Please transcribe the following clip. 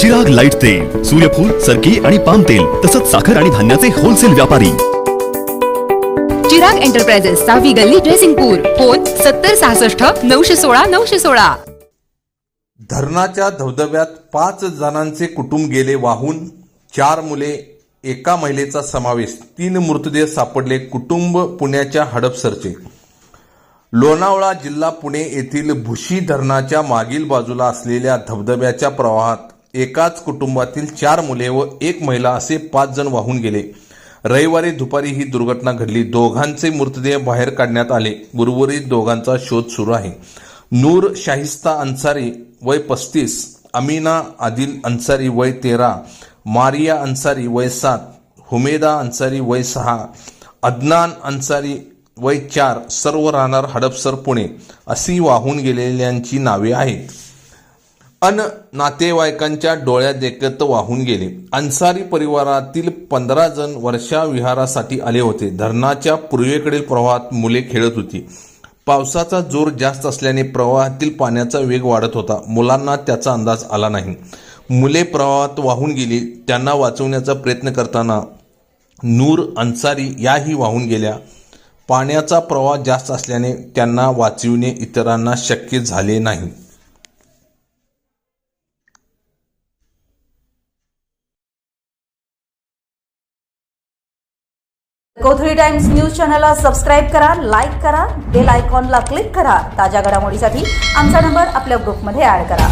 Chirag light तेल सूर्यफूल सरकी आणि पाम तेल तसंच साखर आणि धान्याचे होलसेल व्यापारी. चिराग एंटरप्राइजेस सहावी गल्ली ड्रेसिंगपूर फोन सत्तर सहासष्ट नऊशे सोळा नऊशे सोळा. धरणाच्या धबधब्यात पाच जणांचे कुटुंब गेले वाहून चार मुले एका महिलेचा समावेश तीन मृतदेह सापडले कुटुंब पुण्याच्या हडपसरचे. लोणावळा जिल्हा पुणे येथील भुशी धरणाच्या मागील बाजूला असलेल्या धबधब्याच्या प्रवाहात एकाच कुटुंबातील चार मुले व एक महिला असे पाच जण वाहून गेले. रविवारी दुपारी ही दुर्घटना घडली. दोघांचे मृतदेह बाहेर काढण्यात आले. उर्वरित दोघांचा शोध सुरू आहे. नूर शाहिस्ता अन्सारी वय पस्तीस अमीना आदिल अन्सारी वय तेरा मारिया अन्सारी वय सात हुमेदा अन्सारी वय सहा अदनान अन्सारी वय चार सर्व राहणार हडपसर पुणे अशी वाहून गेलेल्यांची नावे आहेत. अन नातेवाईकांच्या डोळ्यात देखत वाहून गेले. अन्सारी परिवारातील पंधरा जण वर्षा विहारासाठी आले होते. धरणाच्या पूर्वेकडील प्रवाहात मुले खेळत होती. पावसाचा जोर जास्त असल्याने प्रवाहातील पाण्याचा वेग वाढत होता. मुलांना त्याचा अंदाज आला नाही. मुले प्रवाहात वाहून गेली. त्यांना वाचवण्याचा प्रयत्न करताना नूर अन्सारी याही वाहून गेल्या. पाण्याचा प्रवाह जास्त असल्याने त्यांना वाचविणे इतरांना शक्य झाले नाही. कोथळी टाइम्स न्यूज चॅनलला सबस्क्राईब करा लाईक करा बेल आयकॉनला क्लिक करा. ताज्या घडामोडीसाठी आमचा नंबर आपल्या ग्रुपमध्ये ऍड करा.